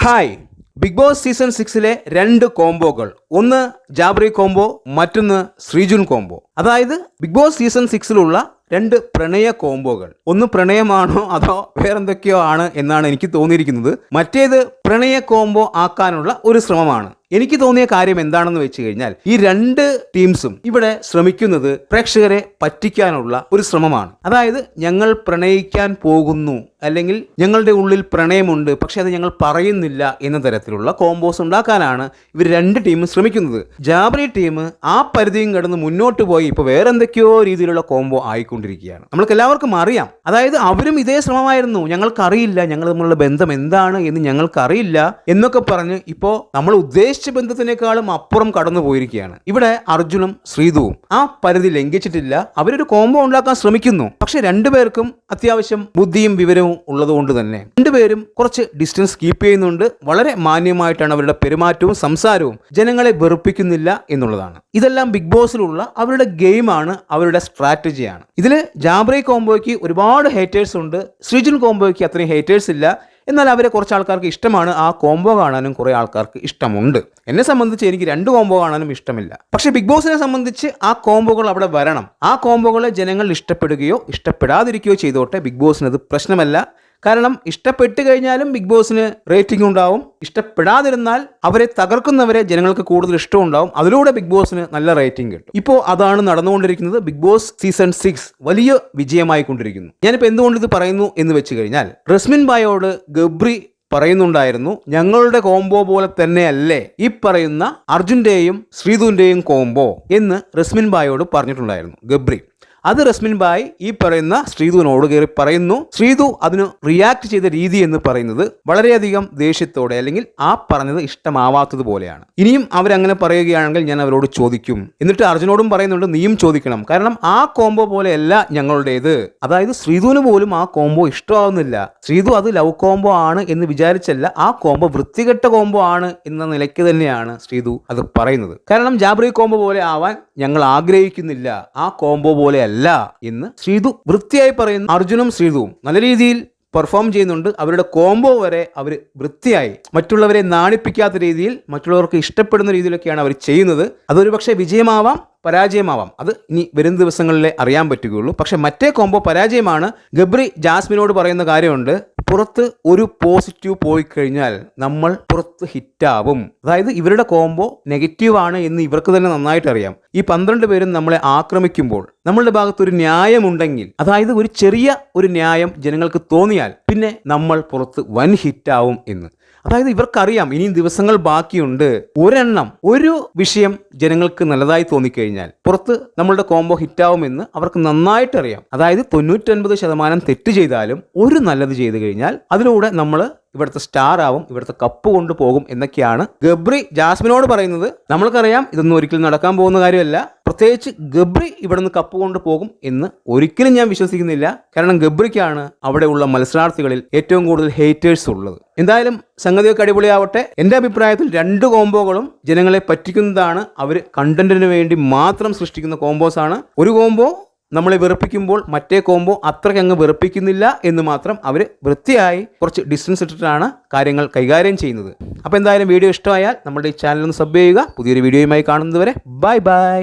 Hi big boss season സിക്സിലെ രണ്ട് കോംബോകൾ ഒന്ന് ജാബ്രി കോംബോ മറ്റൊന്ന് ശ്രീജുൻ കോംബോ അതായത് ബിഗ് ബോസ് സീസൺ സിക്സിലുള്ള രണ്ട് പ്രണയ കോംബോകൾ ഒന്ന് പ്രണയമാണോ അതോ വേറെന്തൊക്കെയോ ആണ് എന്നാണ് എനിക്ക് തോന്നിയിരിക്കുന്നത്. മറ്റേത് പ്രണയ കോംബോ ആക്കാനുള്ള ഒരു ശ്രമമാണ്. എനിക്ക് തോന്നിയ കാര്യം എന്താണെന്ന് വെച്ച് കഴിഞ്ഞാൽ ഈ രണ്ട് ടീംസും ഇവിടെ ശ്രമിക്കുന്നത് പ്രേക്ഷകരെ പറ്റിക്കാനുള്ള ഒരു ശ്രമമാണ്. അതായത് ഞങ്ങൾ പ്രണയിക്കാൻ പോകുന്നു അല്ലെങ്കിൽ ഞങ്ങളുടെ ഉള്ളിൽ പ്രണയമുണ്ട് പക്ഷെ അത് ഞങ്ങൾ പറയുന്നില്ല എന്ന തരത്തിലുള്ള കോംബോസ് ഉണ്ടാക്കാനാണ് ഇവർ രണ്ട് ടീമും ശ്രമിക്കുന്നത്. ജാബറി ടീം ആ പരിധിയും കടന്ന് മുന്നോട്ട് പോയി ഇപ്പോൾ വേറെന്തൊക്കെയോ രീതിയിലുള്ള കോംബോ ആയിക്കൊണ്ടിരിക്കുകയാണ്. നമ്മൾക്ക് എല്ലാവർക്കും അറിയാം. അതായത് അവരും ഇതേ ശ്രമമായിരുന്നു. ഞങ്ങൾക്കറിയില്ല ഞങ്ങൾ തമ്മിലുള്ള ബന്ധം എന്താണ് എന്ന് ഞങ്ങൾക്കറിയില്ല. എന്നൊക്കെ പറഞ്ഞ് ഇപ്പോ നമ്മൾ ഉദ്ദേശിച്ച ബന്ധത്തിനേക്കാളും അപ്പുറം കടന്നു പോയിരിക്കുകയാണ്. ഇവിടെ അർജുനും ശ്രീതുവും ആ പരിധി ലംഘിച്ചിട്ടില്ല. അവരൊരു കോംബോ ഉണ്ടാക്കാൻ ശ്രമിക്കുന്നു. പക്ഷെ രണ്ടുപേർക്കും അത്യാവശ്യം ബുദ്ധിയും വിവരവും ഉള്ളതുകൊണ്ട് തന്നെ. രണ്ടുപേരും കുറച്ച് ഡിസ്റ്റൻസ് കീപ്പ് ചെയ്യുന്നുണ്ട്. വളരെ മാന്യമായിട്ടാണ് അവരുടെ പെരുമാറ്റവും സംസാരവും ജനങ്ങളെ വെറുപ്പിക്കുന്നില്ല എന്നുള്ളതാണ്. ഇതെല്ലാം ബിഗ് ബോസിലുള്ള അവരുടെ ഗെയിമാണ് അവരുടെ സ്ട്രാറ്റജിയാണ് ഇതിൽ ജാബ്രി കോംബോയ്ക്ക് ഒരുപാട് ഹേറ്റേഴ്സ് ഉണ്ട്. ശ്രീജുൻ കോംബോയ്ക്ക് അത്രയും ഹേറ്റേഴ്സ് ഇല്ല. എന്നാൽ അവരെ കുറച്ച് ആൾക്കാർക്ക് ഇഷ്ടമാണ്. ആ കോംബോ കാണാനും കുറേ ആൾക്കാർക്ക് ഇഷ്ടമുണ്ട്. എന്നെ സംബന്ധിച്ച് എനിക്ക് രണ്ട് കോംബോ കാണാനും ഇഷ്ടമില്ല. പക്ഷേ ബിഗ് ബോസിനെ സംബന്ധിച്ച് ആ കോംബോകൾ അവിടെ വരണം. ആ കോംബോകളെ ജനങ്ങൾ ഇഷ്ടപ്പെടുകയോ ഇഷ്ടപ്പെടാതിരിക്കുകയോ ചെയ്തോട്ടെ ബിഗ് ബോസിനത് പ്രശ്നമല്ല. കാരണം ഇഷ്ടപ്പെട്ട് കഴിഞ്ഞാലും ബിഗ് ബോസിന് റേറ്റിംഗ് ഉണ്ടാവും. ഇഷ്ടപ്പെടാതിരുന്നാൽ അവരെ തകർക്കുന്നവരെ ജനങ്ങൾക്ക് കൂടുതൽ ഇഷ്ടമുണ്ടാവും അതിലൂടെ ബിഗ് ബോസിന് നല്ല റേറ്റിംഗ് കിട്ടും. ഇപ്പോൾ അതാണ് നടന്നുകൊണ്ടിരിക്കുന്നത്. ബിഗ് ബോസ് സീസൺ സിക്സ് വലിയ വിജയമായി കൊണ്ടിരിക്കുന്നു ഞാനിപ്പോൾ എന്തുകൊണ്ട് ഇത് പറയുന്നു എന്ന് വെച്ച് കഴിഞ്ഞാൽ റസ്മിൻ ബായോട് ഗബ്രി പറയുന്നുണ്ടായിരുന്നു ഞങ്ങളുടെ കോംബോ പോലെ തന്നെയല്ലേ ഈ പറയുന്ന അർജുന്റെയും ശ്രീധുവിന്റെയും കോംബോ എന്ന് റസ്മിൻ ബായോട് പറഞ്ഞിട്ടുണ്ടായിരുന്നു ഗബ്രി. അത് റസ്മിൻ ബായ് ഈ പറയുന്ന ശ്രീധുവിനോട് കയറി പറയുന്നു. ശ്രീധു അതിന് റിയാക്ട് ചെയ്ത രീതി എന്ന് പറയുന്നത് വളരെയധികം ദേഷ്യത്തോടെ അല്ലെങ്കിൽ ആ പറഞ്ഞത് ഇഷ്ടമാവാത്തതുപോലെയാണ് ഇനിയും അവരങ്ങനെ പറയുകയാണെങ്കിൽ ഞാൻ അവരോട് ചോദിക്കും. എന്നിട്ട് അർജുനോടും പറയുന്നുണ്ട് നീയും ചോദിക്കണം. കാരണം ആ കോംബോ പോലെയല്ല ഞങ്ങളുടേത്. അതായത് ശ്രീധുവിന് പോലും ആ കോംബോ ഇഷ്ടമാവുന്നില്ല. ശ്രീധു അത് ലവ് കോംബോ ആണ് എന്ന് വിചാരിച്ചല്ല ആ കോംബോ വൃത്തികെട്ട കോംബോ ആണ് എന്ന നിലയ്ക്ക് തന്നെയാണ് ശ്രീധു അത് പറയുന്നത്. കാരണം ജാബ്രി കോംബോ പോലെ ആവാൻ ഞങ്ങൾ ആഗ്രഹിക്കുന്നില്ല. ആ കോംബോ പോലെ അല്ല എന്ന് ശ്രീതു വൃത്തിയായി പറയുന്നു. അർജുനും ശ്രീതുവും നല്ല രീതിയിൽ പെർഫോം ചെയ്യുന്നുണ്ട്. അവരുടെ കോംബോ വരെ അവർ വൃത്തിയായി. മറ്റുള്ളവരെ നാണിപ്പിക്കാത്ത രീതിയിൽ മറ്റുള്ളവർക്ക് ഇഷ്ടപ്പെടുന്ന രീതിയിലൊക്കെയാണ് അവർ ചെയ്യുന്നത്. അതൊരു പക്ഷേ വിജയമാവാം പരാജയമാവാം. അത് ഇനി വരും ദിവസങ്ങളിലെ അറിയാൻ പറ്റുകയുള്ളൂ. പക്ഷെ മറ്റേ കോംബോ പരാജയമാണ്. ഗബ്രി ജാസ്മിനോട് പറയുന്ന കാര്യമുണ്ട്. പുറത്ത് ഒരു പോസിറ്റീവ് പോയി കഴിഞ്ഞാൽ നമ്മൾ പുറത്ത് ഹിറ്റാവും അതായത് ഇവരുടെ കോംബോ നെഗറ്റീവ് ആണ് എന്ന് ഇവർക്ക് തന്നെ നന്നായിട്ട് അറിയാം. ഈ പന്ത്രണ്ട് പേരും നമ്മളെ ആക്രമിക്കുമ്പോൾ നമ്മളുടെ ഭാഗത്ത് ഒരു ന്യായമുണ്ടെങ്കിൽ അതായത് ഒരു ചെറിയ ഒരു ന്യായം ജനങ്ങൾക്ക് തോന്നിയാൽ പിന്നെ നമ്മൾ പുറത്ത് വൻ ഹിറ്റാവും എന്ന്. അതായത് ഇവർക്കറിയാം ഇനിയും ദിവസങ്ങൾ ബാക്കിയുണ്ട്. ഒരെണ്ണം ഒരു വിഷയം ജനങ്ങൾക്ക് നല്ലതായി തോന്നിക്കഴിഞ്ഞാൽ പുറത്ത് നമ്മളുടെ കോംബോ ഹിറ്റാവുമെന്ന് അവർക്ക് നന്നായിട്ടറിയാം. അതായത് തൊണ്ണൂറ്റൊൻപത് ശതമാനം തെറ്റ് ചെയ്താലും ഒരു നല്ലത് ചെയ്തു കഴിഞ്ഞാൽ അതിലൂടെ നമ്മൾ ഇവിടുത്തെ സ്റ്റാർ ആവും ഇവിടുത്തെ കപ്പ് കൊണ്ടുപോകും എന്നൊക്കെയാണ് ഗബ്രി ജാസ്മിനോട് പറയുന്നത്. നമ്മൾക്കറിയാം ഇതൊന്നും ഒരിക്കലും നടക്കാൻ പോകുന്ന കാര്യമല്ല. പ്രത്യേകിച്ച് ഗബ്രി ഇവിടുന്ന് കപ്പ് കൊണ്ട് പോകും എന്ന് ഒരിക്കലും ഞാൻ വിശ്വസിക്കുന്നില്ല. കാരണം ഗബ്രിക്കാണ് അവിടെയുള്ള മത്സരാർത്ഥികളിൽ ഏറ്റവും കൂടുതൽ ഹേറ്റേഴ്സ് ഉള്ളത്. എന്തായാലും സംഗതിയൊക്കെ അടിപൊളിയാവട്ടെ. എന്റെ അഭിപ്രായത്തിൽ രണ്ട് കോംബോകളും ജനങ്ങളെ പറ്റിക്കുന്നതാണ്. അവർ കണ്ടന്റിന് വേണ്ടി മാത്രം സൃഷ്ടിക്കുന്ന കോംബോസ് ആണ്. ഒരു കോംബോ നമ്മളെ വെറുപ്പിക്കുമ്പോൾ മറ്റേ കോംബോ അത്രയ്ക്ക് അങ്ങ് വെറുപ്പിക്കുന്നില്ല എന്ന് മാത്രം അവർ വൃത്തിയായി കുറച്ച് ഡിസ്റ്റൻസ് ഇട്ടിട്ടാണ് കാര്യങ്ങൾ കൈകാര്യം ചെയ്യുന്നത്. അപ്പോൾ എന്തായാലും വീഡിയോ ഇഷ്ടമായാൽ നമ്മുടെ ഈ ചാനൽ ഒന്ന് സബ് ചെയ്യുക. പുതിയൊരു വീഡിയോയുമായി കാണുന്നതുവരെ ബൈ ബൈ